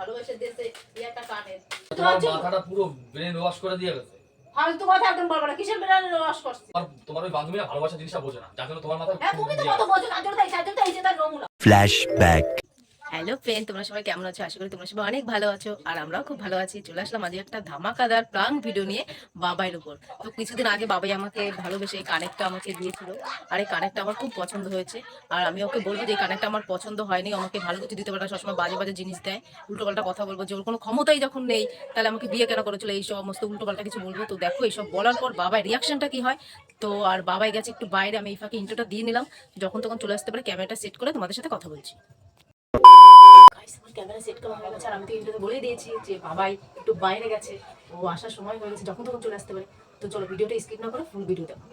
ভালোবেসে দিয়েছে এই একটা কানের। তোমার মাথাটা পুরো ব্রেন ওয়াশ করে দিয়ে গেছে। ফালতু কথা একদম বলব না কিসের ব্রেন ওয়াশ করছে? তোমার তোমার ওই বান্ধবীরা ভালোবাসা জিনিসটা বোঝে না যার জন্য তোমার মাথায় হ্যাঁ তুমি তো কত বোঝো না জন্য তাই জন্য তাই যে তার. হ্যালো ফ্রেন্ড তোমরা সবাই কেমন আছো? আশা করি তোমরা সবাই অনেক ভালো আছো, আর আমরাও খুব ভালো আছি। চলে আসলাম আজকে একটা ধামাকাদার প্রাং ভিডিও নিয়ে বাবাইয়ের উপর। তো কিছুদিন আগে বাবাই আমাকে ভালোবেসে এই কানেক্টটা আমাকে দিয়েছিল, আর এই কানেক্টটা আমার খুব পছন্দ হয়েছে। আর আমি ওকে বলব যে এই কানেক্টটা আমার পছন্দ হয়নি আমাকে ভালো কিছু দিতে পারে সবসময় বাজে বাজে জিনিস দেয়। উল্টোপাল্টা কথা বলব, যে ওর কোনো ক্ষমতাই যখন নেই, তাহলে আমাকে বিয়ে কেন করেছিল, এই সমস্ত উল্টোপাল্টা কিছু বলব। তো দেখো, এইসব বলার পর বাবার রিয়াকশনটা কি হয়? তো আর বাবাই গেছে একটু বাইরে, আমি এই ফাঁকে ইন্টারটা দিয়ে নিলাম। যখন তখন চলে আসতে পারে ক্যামেরাটা সেট করে তোমাদের সাথে কথা বলছি। গাইস আমার ক্যামেরা সেট করা হয়ে গেছে আর আমি তো ইন্টারভিউ বলে দিয়েছি যে বাবাই একটু বাইরে গেছে ও আসার সময় হয়ে গেছে যখন তখন চলে আসতে পারে। তো চলো ভিডিওটা স্কিপ না করে ফুল ভিডিও দেখো।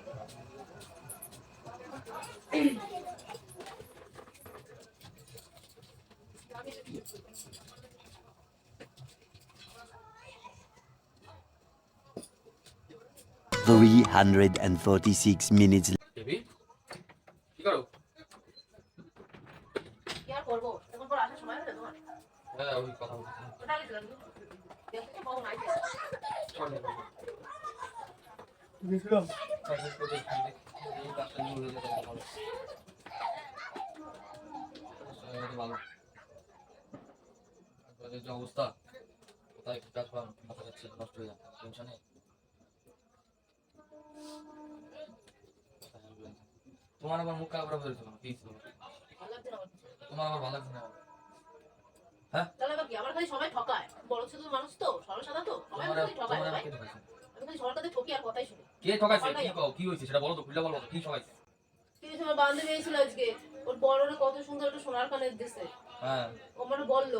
Three hundred and forty-six minutes baby কি করো? কি আর করব? তখন পর আসার সময় হবে তোমার? হ্যাঁ ওই কথা গেছিলাম পাবো গেছিলাম। ভালো। যে অবস্থা কোথায় কি কাজ পান মাথা যাচ্ছে নষ্ট হয়ে টেনশনে তোমার আবার মুখ কাপড় বেরোচ্ছে না ভালো লাগছে না আমার তোমার আবার ভালো লাগছে না তাহলে আবার কি? আমার খালি সবাই ঠকায়। বড় ছোট মানুষ তো সরল সাদা তো। সবাই আমাকে ঠকায় তোমার সবাই। আবার কে ঠকাইছে? আমি খালি সবার কাছে ঠকি আর কথাই শুনি। কে ঠকাইছে? কি কও? কি হয়েছে? সেটা বলো তো খুলে বলো কি ঠকাইছে? কিন্তু আমার বান্ধবী এসেছিল আজকে। ওর বড়রা কত সুন্দর একটা সোনার কানের দিছে। হ্যাঁ। ও আমার বলল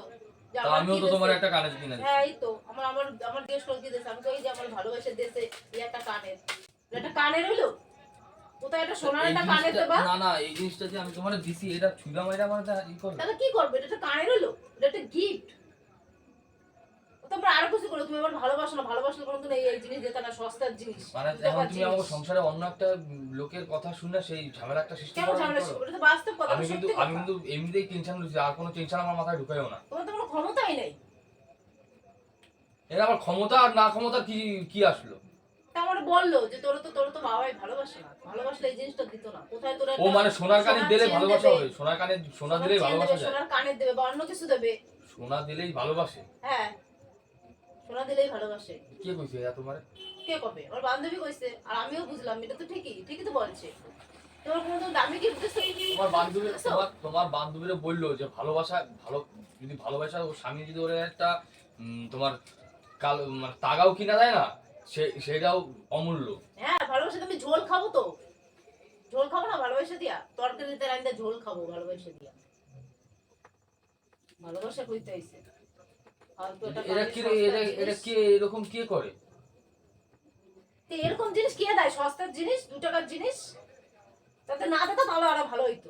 আমিও তো তোমার একটা কিনে হ্যাঁ এই তো। আমার আমার আমার কি দিয়েছে আমি তো এই যে আমার ভালোবেসে দিয়েছে এই একটা কানের। এটা কানের হইল? কোথায় একটা সোনার একটা কানের দেবা না না এই জিনিসটা যে আমি তোমার দিছি এটা ছুঁড়া মাইরা আমার ই করবে। তাহলে কি করবে? এটা একটা কানের হইল এটা একটা গিফট তোমরা আরও কিছু করো তুমি আমার ভালোবাসো না ভালোবাসলে কোনোদিন এই এই জিনিস দিতে না সস্তার জিনিস। মানে এখন তুমি আমাকে সংসারে অন্য একটা লোকের কথা শুনে সেই ঝামেলা একটা সৃষ্টি করো। ঝামেলা এটা তো বাস্তব কথা আমি কিন্তু আমি কিন্তু এমনিতেই টেনশন লুছি আর কোনো টেনশন আমার মাথায় ঢুকাইও না। তোমার তো কোনো ক্ষমতাই নেই। এর আবার ক্ষমতা আর না ক্ষমতা কি কি আসলো? তা আমার বলল যে তোর তো তোর তো বাবাই ভালোবাসে না। ভালোবাসলে এই জিনিসটা দিত না। কোথায় তোর ও মানে সোনার কানে দিলে ভালোবাসা হবে সোনার কানে সোনা দিলেই ভালোবাসা যায়। সোনার কানের দেবে বা অন্য কিছু দেবে। সোনা দিলেই ভালোবাসে? হ্যাঁ। সোনা দিলেই ভালোবাসে। কে কইছে এত তোমার? কে কবে? আমার বান্ধবী কইছে আর আমিও বুঝলাম এটা তো ঠিকই ঠিকই তো বলছে। তোমার কোনো তো দামি কি বুঝছ? তোমার বান্ধবী তোমার তোমার বান্ধবীরা বলল যে ভালোবাসা ভালো যদি ভালোবাসা ও স্বামী যদি ওরা একটা তোমার কাল মানে তাগাও কিনা দেয় না সেটাও অমূল্য। হ্যাঁ ভালোবাসে তুমি ঝোল খাব তো। ঝোল খাব না ভালোবাসা দিয়া। তরকারিতে ঝোল খাব ভালোবাসা দিয়া। ভালোবাসা কইতে আইছে কি কে এরকম কে করে? তো এরকম জিনিস কে দেয়? সস্তার জিনিস দু টাকার জিনিস? তাতে না দিত তাহলে আরও ভালো হইতো।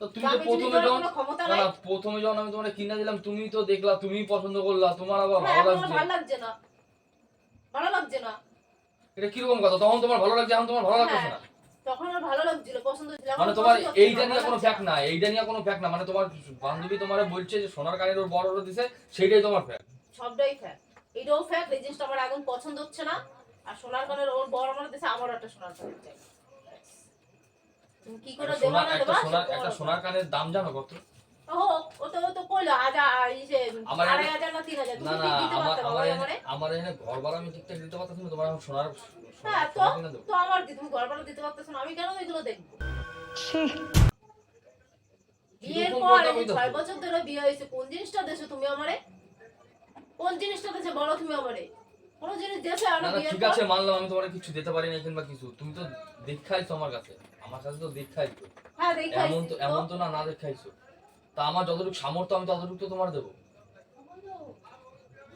তো তুমি তো প্রথমে যখন ক্ষমতা না প্রথমে যখন আমি তোমার কিনে দিলাম তুমি তো দেখলা তুমি পছন্দ করলা তোমার আবার হ্যাঁ ভালো লাগছে না। ভালো লাগছে না। এটা কীরকম কথা? তখন তোমার ভালো লাগছে এখন তোমার ভালো লাগছে হ্যাঁ, না তখন আমার ভালো লাগছিল পছন্দ ছিল মানে তোমার এইটা নিয়ে কোনো ফ্যাক্ট না। এইটা নিয়ে কোনো ফ্যাক্ট না মানে তোমার বান্ধবী তোমার বলছে যে সোনার কানের ওর বড় ওর দিছে সেইটাই তোমার ফ্যাক্ট সবটাই ফ্যাক্ট এটাও ফ্যাক্ট এই জিনিসটা আমার এখন পছন্দ হচ্ছে না আর সোনার কানের ওর বড় আমার দিছে আমারও একটা সোনার কানের চাই। কি করে দেবা না দেবা? একটা সোনার কানের দাম জানো কত? আমার এখানে ঘর ভাড়া আমি ঠিকঠাক দিতে পারতেছি না তোমার সোনার তো সোনার কিনে দেবো। তো আমার কি তুমি ঘর ভাড়া দিতে পারতেছো না আমি কেন এগুলো দেখব? বিয়ের পর কথা এই যে কইতাছো? ছয় বছর ধরে বিয়ে হয়েছে কোন জিনিসটা তুমি আমারে? কোন জিনিসটা দেছে বলো তুমি আমারে? কোন জিনিস দেছে আর না না বিয়ের ঠিক আছে মানলাম আমি তোমার কিছু দিতে পারি না কিংবা কিছু। তুমি তো দেখাইছো আমার কাছে। আমার কাছে তো দেখাইছো। হ্যাঁ দেখাইছি এমন তো। এমন তো না না দেখাইছো। তা আমার যতটুকু সামর্থ্য আমি ততটুকু তো তোমার দেবো।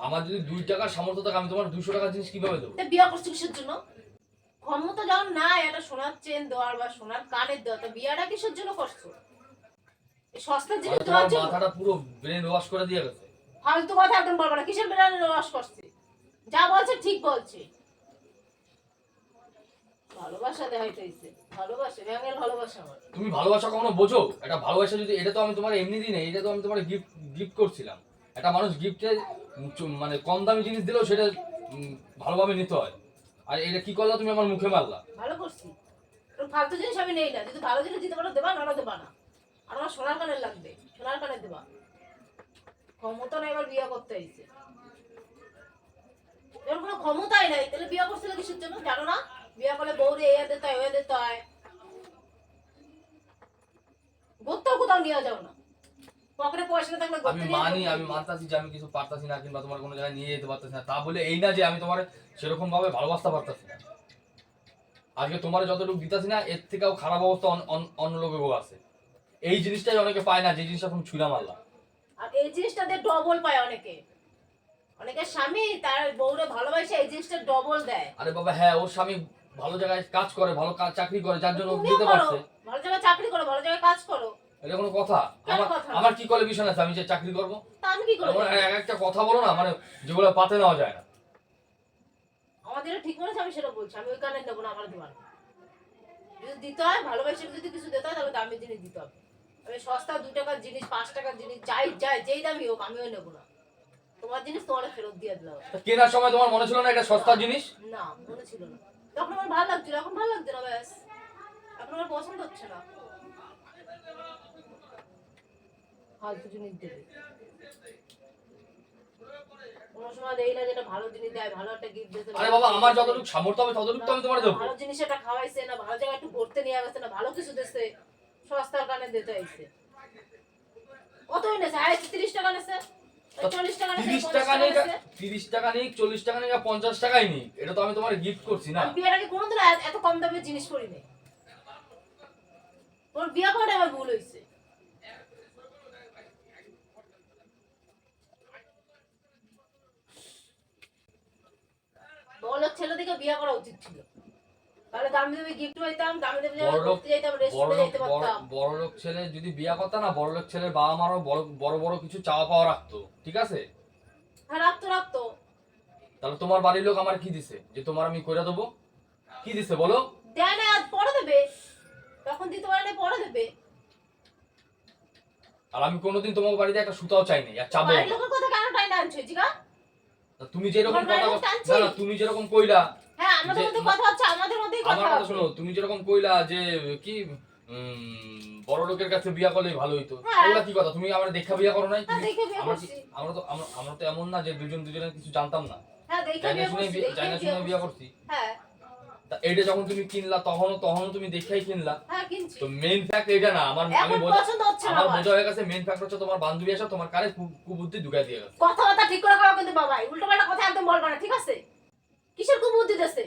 আমার যদি দুই টাকার সামর্থ্য থাকে আমি তোমার দুশো টাকার জিনিস কীভাবে দেবো? তা বিয়ে করছ কিসের জন্য? ক্ষমতা যখন নাই একটা সোনার চেন দেওয়ার বা সোনার কানের দেওয়া তা বিয়েটা কিসের জন্য করছ? সস্তার জিনিস মানে দেওয়ার জন্য মাথাটা পুরো ব্রেন ওয়াশ করে দিয়ে গেছে। ফালতু কথা একদম বলব না কিসের বেড়ানো রস করছে? যা বলছে ঠিক বলছে। ভালোবাসা দেখাইতেছে ভালোবাসা ব্যাঙের ভালোবাসা আমার। তুমি ভালোবাসা কখনো বোঝো? এটা ভালোবাসা যদি এটা তো আমি তোমার এমনি দিনে এটা তো আমি তোমার গিফট গিফট করছিলাম। একটা মানুষ গিফটে মানে কম দামি জিনিস দিলেও সেটা ভালোভাবে নিতে হয়। আর এটা কি করলা তুমি আমার মুখে মারলা? ভালো করছি। ফালতু জিনিস আমি নেই না। যদি ভালো জিনিস দিতে পারো দেবা না দেবা না। আর আমার সোনার কানের লাগবে। সোনার কানের দেবা। ক্ষমতা নাই এবার বিয়ে করতে হয়েছে এর কোনো ক্ষমতাই নাই। তাহলে বিয়ে করছিল কিসের জন্য? জানো না? বিয়ে করলে বউরে এ দিতে হয় ওয়ে দিতে হয় ঘুরতেও কোথাও নিয়ে যাও না। পকেটে পয়সা থাকলে আমি মানি আমি মানতাছি যে আমি কিছু পারতাছি না কিংবা তোমার কোনো জায়গায় নিয়ে যেতে পারতাছি না। তা বলে এই না যে আমি তোমার সেরকম ভাবে ভালোবাসতে পারতাছি না। আজকে তোমার যতটুকু দিতাছি না এর থেকেও খারাপ অবস্থা অন- অন- অন্য লোকেও আছে। এই জিনিসটাই অনেকে পায় না যে জিনিসটা তুমি ছুঁড়া মারলা। আর এই জিনিসটা দিয়ে ডবল পায় অনেকে। অনেকের স্বামী তার বউরে ভালোবাসে এই জিনিসটা ডবল দেয়। আরে বাবা হ্যাঁ ওর স্বামী ভালো জায়গায় কাজ করে ভালো কাজ চাকরি করে যার জন্য দিতে পারছে। ভালো জায়গায় চাকরি করো ভালো জায়গায় কাজ করো। এটা কোনো কথা? আমার? আমার কি কোয়ালিফিকেশন আছে? আমি যে চাকরি করব? তা আমি কি করব? এক একটা কথা বলো না মানে যেগুলো পাতে নেওয়া যায় না। আমাদের ঠিক মনে আমি সেটা বলছি। আমি ওই কারণে নেব না আমার দোকান যদি দিতে হয় ভালোবাসে যদি কিছু দিতে হয় তাহলে দামি জিনিস দিতে হবে। আমি সস্তা দু টাকার জিনিস পাঁচ টাকার জিনিস যাই যাই যেই দামি হোক আমিও নেব না। তোমার জিনিস তোমার ফেরত দিয়ে দিলাম কেনার সময় তোমার মনে ছিল না এটা সস্তা জিনিস? না মনে ছিল না। তখন আমার ভালো লাগছিল এখন ভালো লাগছে না ব্যাস। এখন আমার পছন্দ হচ্ছে না। ফালতু জিনিস দেবে। কোনো সময় দেই না যেটা ভালো জিনিস দেয় ভালো একটা গিফট দিতে আরে বাবা আমার যতটুকু সামর্থ্য হবে ততটুকু তো আমি তোমার দেবো। ভালো জিনিস একটা খাওয়াইছে না ভালো জায়গায় একটু ঘুরতে নিয়ে গেছে না ভালো কিছু দিচ্ছে সস্তার কানে দিতে আইছে। কতই নেছে আইছে তিরিশ টাকা টাকা নেছে তিরিশ পঞ্চাশ টাকা টাকা নেই তিরিশ টাকা নেই চল্লিশ টাকা নেই পঞ্চাশ টাকাই নেই। এটা তো আমি তোমার গিফট করছি না। বিয়ের আগে কোনোদিন এত- এত কম দামের জিনিস করি নাই তোর বিয়ে করে আমার ভুল হয়েছে। বড়লোক ছেলে দিকে বিয়ে করা উচিত ছিল। তাহলে দামি দামি গিফট পাইতাম দামি দামি জায়গায় ঘুরতে যেতাম রেস্টুরেন্টে যেতে পারতাম। বড়লোক ছেলে যদি বিয়া করতো না বড়লোক ছেলের বাবা মারও বড় বড় বড় কিছু চাওয়া পাওয়া রাখতো ঠিক আছে? হ্যাঁ রাখতো রাখতো। তাহলে তোমার বাড়ির লোক আমার কি দিছে? যে তোমার আমি কইরা দেবো? কি দিছে বলো? দেয় না আজ পরে দেবে। তখন দিতে পারে না পরে দেবে। আর আমি কোনোদিন তোমার বাড়িতে একটা সুতাও চাইনি আর চাবো বাড়ির লোকের কথা কেন টাইম আনছো জিগা? তুমি যেরকম কথা লোক? না তুমি যেরকম কইলা আমাদের মধ্যে কথা হচ্ছে আমাদের মধ্যেই আমার কথা কথা শোনো তুমি যেরকম কইলা যে কি বড় লোকের কাছে বিয়া করলেই ভালো হইতো। হ্যাঁ। এগুলা কি কথা? তুমি আমার দেখা বিয়া করো নাই? হ্যাঁ আমরা তো আমরা তো এমন না যে দুজন দুজনের কিছু জানতাম না। হ্যাঁ জানা শুনে বিয়ে- করছি। হ্যাঁ। এটা যখন তুমি কিনলা তখনও তখনও তুমি দেখাই কিনলা। হ্যাঁ তো মেইন ফ্যাক্ট এটা না আমার আমি আমার বোঝা হয়ে গেছে মেইন ফ্যাক্ট হচ্ছে তোমার বান্ধবী এসে তোমার কানে কু- কুবুদ্ধি ঢুকাই দিয়ে গেছে। কথাবার্তা ঠিক করে কিন্তু উল্টো পাল্টা কথা একদম বলবা না ঠিক আছে? কিসের খুব দিতেছে?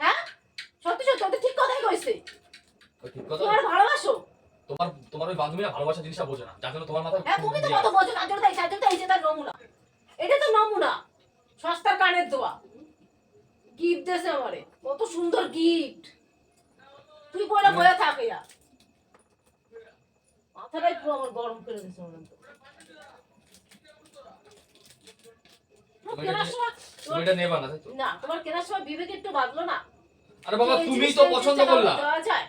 হ্যাঁ? সত্যি সত্যি ওদের ঠিক কথাই কইছে। ঠিক কথা? তোমার ভালোবাসো। তোমার তোমার ওই বান্ধবী না ভালোবাসা জিনিসটা বোঝে না। যার জন্য তোমার মাথায় হ্যাঁ তুমি তো কত বোঝো না জোরদাই চার এই যে তার নমুনা। এটা তো নমুনা। সস্তার কানের দোয়া। গিফট দেছে আমারে। কত সুন্দর গিফট তুই বলে বয়ে থাকে মাথাটাই পুরো আমার গরম করে দিছে মনে হয়। তুমি কেনার সময় এটা নেবা না না তোমার কেনার সময় বিবেক একটু বাঁধলো না। আরে বাবা তুমি তো পছন্দ করলা। কারও দেওয়া যায়।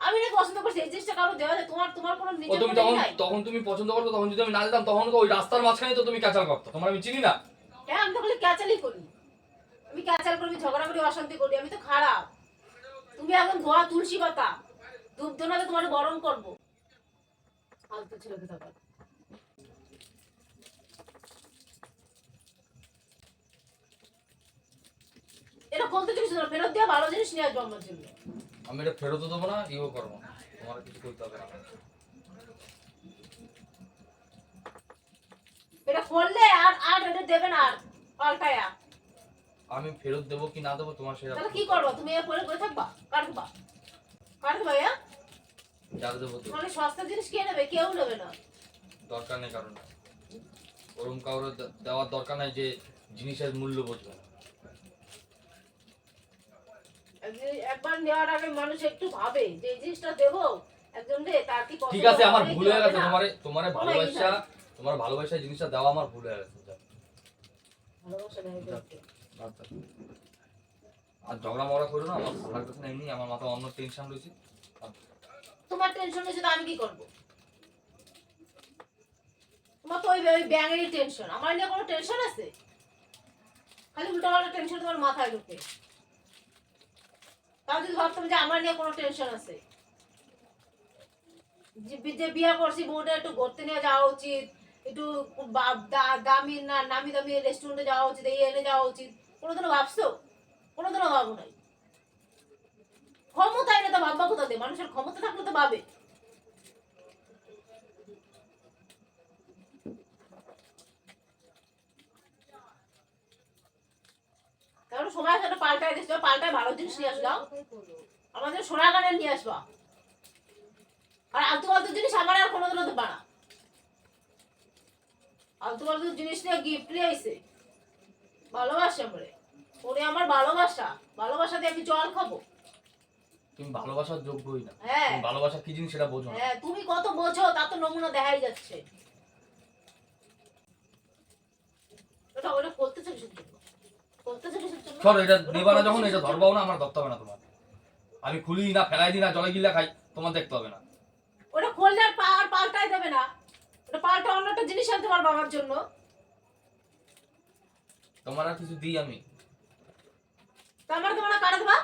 আমি না পছন্দ করছি এই জিনিসটা কারও দেওয়া যায়। তোমার তোমার কোনো নিজের তুমি তখন তখন তুমি পছন্দ করতো তখন যদি আমি না দিতাম তখন তো ওই রাস্তার মাঝখানে তো তুমি করতো। তোমার আমি চিনি না। হ্যাঁ আমি তো ক্যাচালই করি। আমি ক্যাচাল করি ঝগড়া করি অশান্তি করি আমি তো খারাপ। তুমি এখন ধোয়া তুলসী পাতা। ধূপ ধোনাতে তোমার গরম করব। ফালতু ছিল এটা বলতে কিছু না ফেরত দিয়ে ভালো জিনিস নিয়ে আসব আমার জন্য। আমি এটা ফেরত দেবো না ইও করব না। তোমার কিছু করতে হবে না। এটা করলে আর আর এটা দেবে না আর পাল্টায়া। আমি ফেরত দেবো কি না দেবো তোমার সেটা তাহলে কি করব? তুমি এ পরে করে থাকবা কাটবা কাটবা ইয়া যা দেবো তো। মানে সস্তা জিনিস কে নেবে? কেউ নেবে না। দরকার নেই কারণ ওরম কাউরে দেওয়ার দরকার নাই যে জিনিসের মূল্য বুঝবে না। একবার নেওয়ার আগে মানুষ একটু ভাবে যে জিনিসটা দেবো একজন তার কি ঠিক আছে আমার ভুল হয়ে গেছে? তোমারে তোমারে ভালোবাসা তোমার ভালোবাসা জিনিসটা দেওয়া আমার ভুল হয়ে গেছে। আর ঝগড়া মগড়া করো না আমার ভালো লাগতেছে না এমনি আমার মাথা অন্য টেনশন রয়েছে। তোমার টেনশন হয়েছে তো আমি কি করব? তোমার তো ওই ব্যাঙেরই টেনশন আমার নিয়ে কোনো টেনশন আছে? খালি উল্টো টেনশন তোমার মাথায় ঢুকে। যদি ভাবতাম যে আমার নিয়ে কোনো টেনশন আছে। যে বিয়ে করছি, বউটা একটু ঘুরতে নিয়ে যাওয়া উচিত, একটু দামি না, নামি দামি রেস্টুরেন্টে যাওয়া উচিত, এই এনে যাওয়া উচিত। কোনোদিনও ভাবছ? কোনোদিনও ভাবো নাই। ক্ষমতাই না তো ভাববা কোথা দিয়ে? মানুষের ক্ষমতা থাকলে তো ভাবে। তারপরে সময় পাল্টায় ভালো জিনিস নিয়ে আমাদের নিয়ে আসবা। আর আলতু ফালতু জিনিস আমার আর কোনোদিনও দেবা না। আলতু ফালতু জিনিস নিয়ে গিফট নিয়ে ভালোবাসা করে ওরে আমার ভালোবাসা। ভালোবাসা দিয়ে আমি জল খাব। তুমি ভালোবাসার যোগ্যই না। হ্যাঁ। তুমি ভালোবাসা কি জিনিস সেটা বোঝো হ্যাঁ তুমি কত বোঝো তা তো নমুনা দেখাই যাচ্ছে। ওটা ওটা করতেছে কিসের জন্য করতেছে কিসের জন্য সর এটা নেবা না যখন এটা ধরবাও না আমার ধরতে হবে না তোমার আমি খুলি না ফেলাই দিই না জলে গিলা খাই তোমার দেখতে হবে না। ওটা খুললে আর পা আর পাল্টাই দেবে না। ওটা পাল্টা অন্য একটা জিনিস আনতে পারব আমার জন্য। তোমার আর কিছু দিই আমি। তা আমার তোমার কাটা দেবা?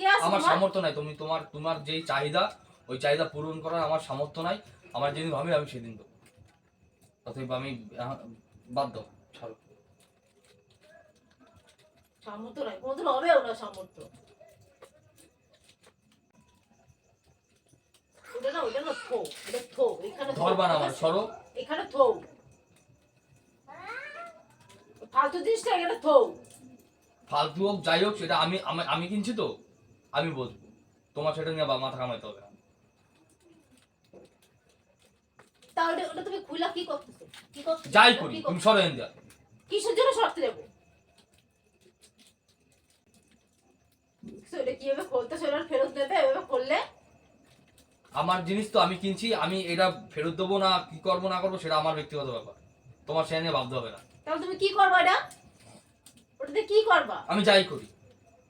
কে আছে আমার সামর্থ্য নাই তুমি তোমার তোমার যেই চাহিদা ওই চাহিদা পূরণ করার আমার সামর্থ্য নাই। আমার যেদিন ভাবি আমি সেদিন দেবো। অতএব আমি বাদ দাও ছাড়ো। সামর্থ্য নাই কোনোদিন হবেও না সামর্থ্য। ওটা না ওটা না থো এটা থো এখানে ধরবা না আমার সরো। এখানে থো। ফালতু জিনিসটা এখানে থো। ফালতু হোক যাই হোক সেটা আমি আমি- কিনছি তো আমি বলব তোমার সেটা নিয়ে বা- মাথা কামাইতে হবে। না তাহলে ওটা তুমি খুলা কি করতেছো? কি যাই করি? তুমি সরো কিসের জন্য শর্ত দেবো এটা কীভাবে খুলতেছো এটা ফেরত দেবে এভাবে করলে? আমার জিনিস তো আমি কিনছি আমি এটা ফেরত দেবো না কি করব না করব সেটা আমার ব্যক্তিগত ব্যাপার। তোমার সেটা নিয়ে ভাবতে হবে না। তাহলে তুমি কি করবা এটা? ওটাতে কি করবা? আমি যাই করি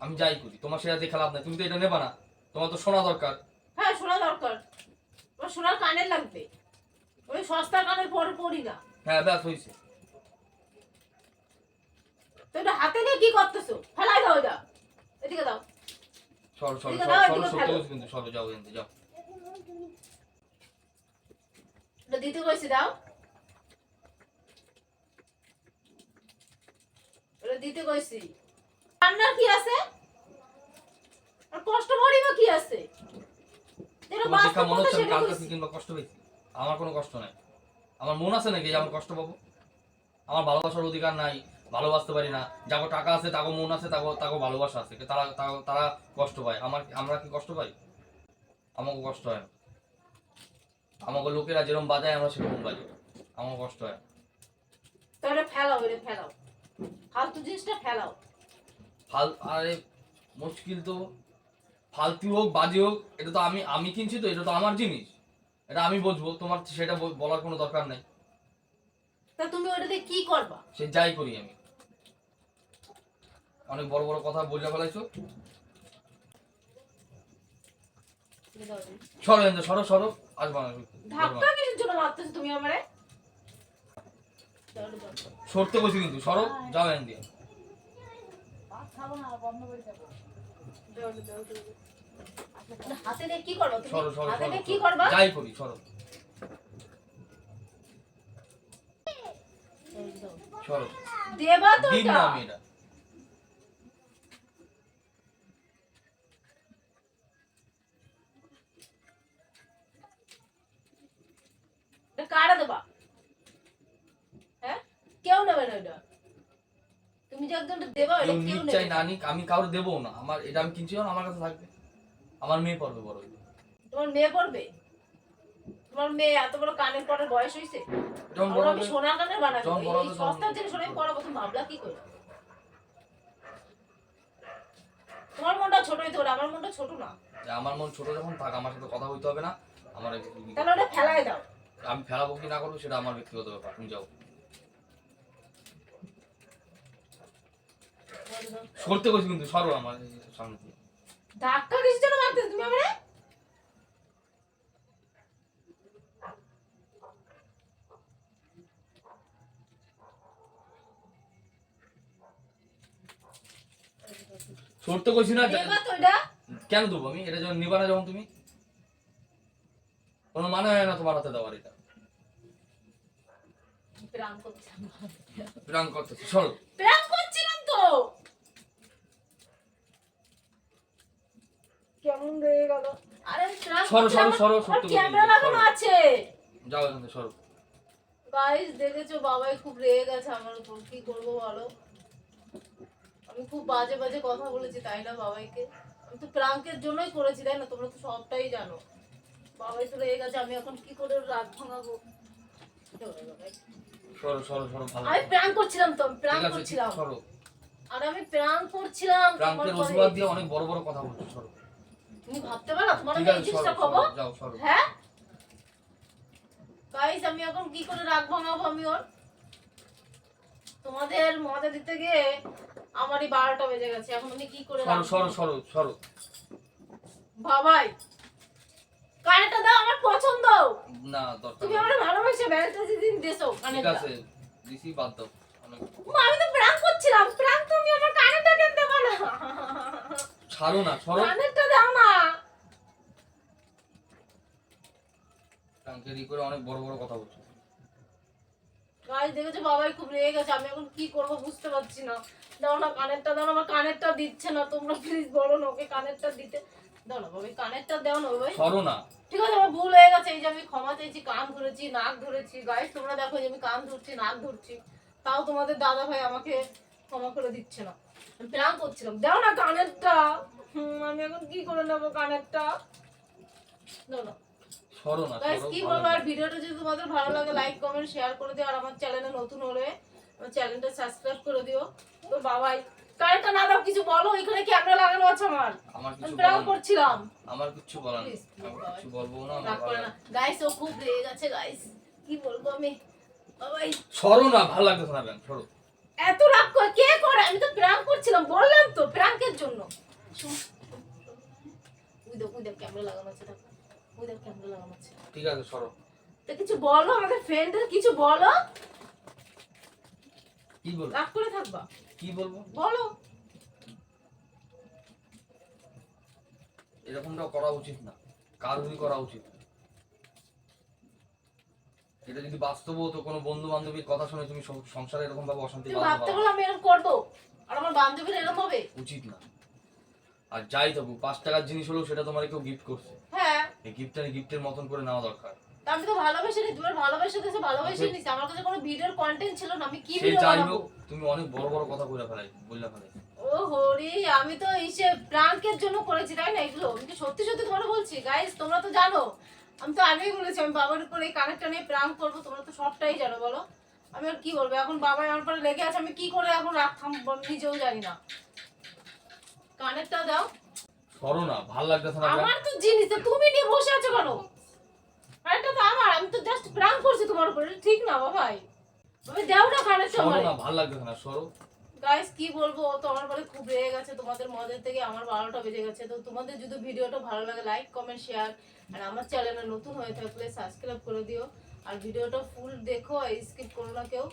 আমি যাই করি। তোমার সেটা দেখে লাভ নাই তুমি তো এটা নেবা না। তোমার তো শোনা দরকার। হ্যাঁ শোনা দরকার। তোমার সোনার কানের লাগবে। ওই সস্তা কানের পরে পড়ি না। হ্যাঁ ব্যাস হয়েছে তো এটা হাতে নিয়ে কি করতেছো? ফেলাই দাও এটা। এদিকে দাও। সত্য। বলছি কিন্তু যাও এনতে যাও। দিতে কইছি দাও। দিতে কইছি। রান্নার কি আছে? আর কষ্ট করিব কি আছে? কষ্ট পেয়েছি। আমার কোনো কষ্ট নাই। আমার মন আছে নাকি যে আমি কষ্ট পাবো? আমার ভালোবাসার অধিকার নাই ভালোবাসতে পারি না। যাগো টাকা আছে তাগো মন আছে তাগো তাগো ভালোবাসা আছে। তারা তারা- কষ্ট পায়। আমার আমরা কি কষ্ট পাই? আমাকে কষ্ট হয় আমাকে লোকেরা যেরকম বাজায় আমরা সেরকম বাজাই আমার কষ্ট হয় তাহলে ফেলাও এটা ফেলাও। ফালতু জিনিসটা ফেলাও। ফাল আরে মুশকিল তো। ফালতু হোক বাজে হোক এটা তো আমি আমি কিনছি তো এটা তো আমার জিনিস। এটা আমি বুঝব। তোমার সেটা বল- বলার কোনো দরকার নেই। তা তুমি ওটা দিয়ে কি করবা? সে যাই করি আমি। অনেক বড় বড় কথা বলে ফেলাইছো। সরো সরো সরো। আসবা না ধাক্কা কিসের জন্য মারতেছো তুমি আমারে। সরতে বসি কিন্তু সরো যাও এন দিয়ে দাও, দাও, দাও, দাও। হাতে দিয়ে কি করবা সরো সরো হাতে দিয়ে কি করবা? যাই করি সরো। সরো। দেবা তো দিন না আমি এটা। দেবা এটা কেউ কেউ চাই না। নিক আমি কাউকে দেবো না। আমার এটা আমি কিনছি আমার কাছে থাকবে। আমার মেয়ে পড়বে বড় তোমার মেয়ে পড়বে? তোমার মেয়ে এত বড় কানের পরের বয়স হয়েছে আমি সোনার কানের বানাবো। এই সস্তার জিনিস আমি পড়া প্রথম ভাবলা কি করে? তোমার মনটা ছোট হইতে পারে আমার মনটা ছোট না। যে আমার মন ছোট যখন থাক আমার সাথে কথা হইতে হবে না। আমার তাহলে ওটা ফেলাই দাও। আমি ফেলাবো কি না করব সেটা আমার ব্যক্তিগত ব্যাপার। তুমি যাও। সরতে কইছি কিন্তু সরো আমার সামনে। থেকে ধাক্কা কিসের জন্য মারতেছ তুমি আমারে? সরতে কইছি না কেন দেবো আমি? এটা যখন নিবা না যখন তুমি? কোনো মানে হয় না তোমার হাতে দেওয়ার এটা। প্রাণ করতে প্রাণ করতে সরো। প্রাণ সরো, সরো, সরো, সত্য ক্যামেরা লাগানো আছে। যাও এখান থেকে সরো। গাইস দেখেছ বাবাই খুব রেগে গেছে আমার উপর। কি করব বলো? আমি খুব বাজে বাজে কথা বলেছি তাই না বাবাইকে? আমি তো প্রাঙ্কের জন্যই করেছি তাই না? তোমরা তো সবটাই জানো। বাবাই তো রেগে গেছে আমি এখন কি করে রাগ ভাঙাবো? সরো সরো সরো আমি প্রাঙ্ক করছিলাম তো প্রাঙ্ক করছিলাম। আর আমি প্রাঙ্ক করছিলাম প্রাঙ্কের অজুহাত দিয়ে অনেক বড় বড় কথা বলছো সরো। তুমি ভাবতে পারো? তোমার এই জিনিসটা সরো খাব সরো, যাও সরো। হ্যাঁ? গাইস আমি এখন কি করে রাগ ভাঙাবো আমি ওর? তোমাদের মজা দিতে গিয়ে আমারই বারোটা বেজে গেছে। এখন আমি কি করে সরো সরো সরো সরো। বাবাই কানেরটা দাও আমার পছন্দ। না দরকার তুমি আমার ভালোবাসে ব্যালেন্সটা দিন দেছো ঠিক আছে দিছি বাদ দাও। মা, আমি তো প্রাণ করছিলাম। প্রাণ তুমি আমার কানেরটা কেন দেবো না? ছাড়ো না সরো কানেরটা দাও না। করে অনেক বড় বড় কথা বলছো। গাইস দেখেছ বাবাই খুব রেগে গেছে। আমি এখন কি করব বুঝতে পারছি না। দাও না কানেরটা দাও না আমার কানেরটা দিচ্ছে না। তোমরা প্লিজ বলো না ওকে কানেরটা দিতে। দাও না বাবাই কানেরটা দাও না বাবাই। সরো না। ঠিক আছে আমার ভুল হয়ে গেছে। এই যে আমি ক্ষমা চাইছি কান ধরেছি নাক ধরেছি। গাইস তোমরা দেখো যে আমি কান ধরছি নাক ধরছি। তাও তোমাদের দাদা ভাই আমাকে ক্ষমা করে দিচ্ছে না। আমি প্রাণ করছিলাম। দাও না কানেরটা। হুম, আমি এখন কি করে নেব কানেরটা? দাও না। কি বলব? আর ভিডিওটা যদি তোমাদের ভালো লাগে লাইক কমেন্ট শেয়ার করে দিও। আর আমার চ্যানেলে নতুন হলে আমার চ্যানেলটা সাবস্ক্রাইব করে দিও। তো বাবাই কারেন্টটা না দাও কিছু বলো? এখানে ক্যামেরা লাগানো আছে আমার। আমার আমি কিছু প্রাণ করছিলাম। আমার কিছু বলার। কিছু বলব না। গাইস ও খুব রেগে গেছে গাইস কি বলব আমি? সরো না ভালো লাগতেছে না ব্যাং সরো। এত রাগ করে কে করে? আমি তো প্র্যাঙ্ক করছিলাম বললাম তো প্র্যাঙ্কের জন্য। শুন, শুন, শুন। ওই দেখ ওই দেখ ক্যামেরা লাগানো আছে দেখো ওই দেখ ক্যামেরা লাগানো আছে। ঠিক আছে সরো। তো কিছু বলো আমাদের ফ্রেন্ডদের কিছু বলো। কি বলব রাগ করে থাকবা। কি বলব? বলো। এরকমটা করা উচিত না। কারোরই করা উচিত না। এটা যদি বাস্তব হতো কোনো বন্ধু বান্ধবীর কথা শুনে তুমি সংসারে এরকম ভাবে অশান্তি তুমি ভাবতে পারো আমি এরকম করব। আর আমার বান্ধবীর এরকম হবে? উচিত না। আর যাই থাকুক পাঁচ টাকার জিনিস হলেও সেটা তোমার কেউ গিফট করছে। হ্যাঁ। এই গিফটটা গিফটের মতন করে নেওয়া দরকার। তা আমি তো ভালোবেসে নি তোমার ভালোবেসে দেশে ভালোবেসে নিছি। আমার কাছে কোনো ভিডিওর কন্টেন্ট ছিল না। আমি কি ভিডিও বানাবো? তুমি অনেক বড় বড় কথা বলে ফেলাই বললে ফেলাই। ও হরি আমি তো এই ইসে প্রাঙ্কের জন্য করেছি তাই না? এগুলো আমি তো সত্যি সত্যি তোমার বলছি? গাইস তোমরা তো জানো। আমি তো আগেই বলেছি আমি বাবার উপরে এই কানেরটা নিয়ে প্রাঙ্ক করব তোমরা তো সবটাই জানো বলো। আমি আর কি বলব? এখন বাবা আমার পরে লেগে আছে আমি কি করে এখন রাখতাম নিজেও জানি না। কানেরটা দাও। সরো না ভালো লাগতেছে না আমার তো জিনিস তুমি নিয়ে বসে আছো কেন? কানেরটা তো আমার আমি তো জাস্ট প্রাঙ্ক করছি তোমার উপরে ঠিক না বাবাই দাও না কানেরটা সরো আমার। না ভালো লাগতেছে না সরো। গাইস কি বলব? ও তো আমার বলে খুব রেগে গেছে। তোমাদের মদের থেকে আমার বারোটা বেজে গেছে। তো তোমাদের যদি ভিডিওটা ভালো লাগে লাইক কমেন্ট শেয়ার আর আমার চ্যানেলে নতুন হয়ে থাকলে সাবস্ক্রাইব করে দিও। আর ভিডিওটা ফুল দেখো স্কিপ করো না কেউ।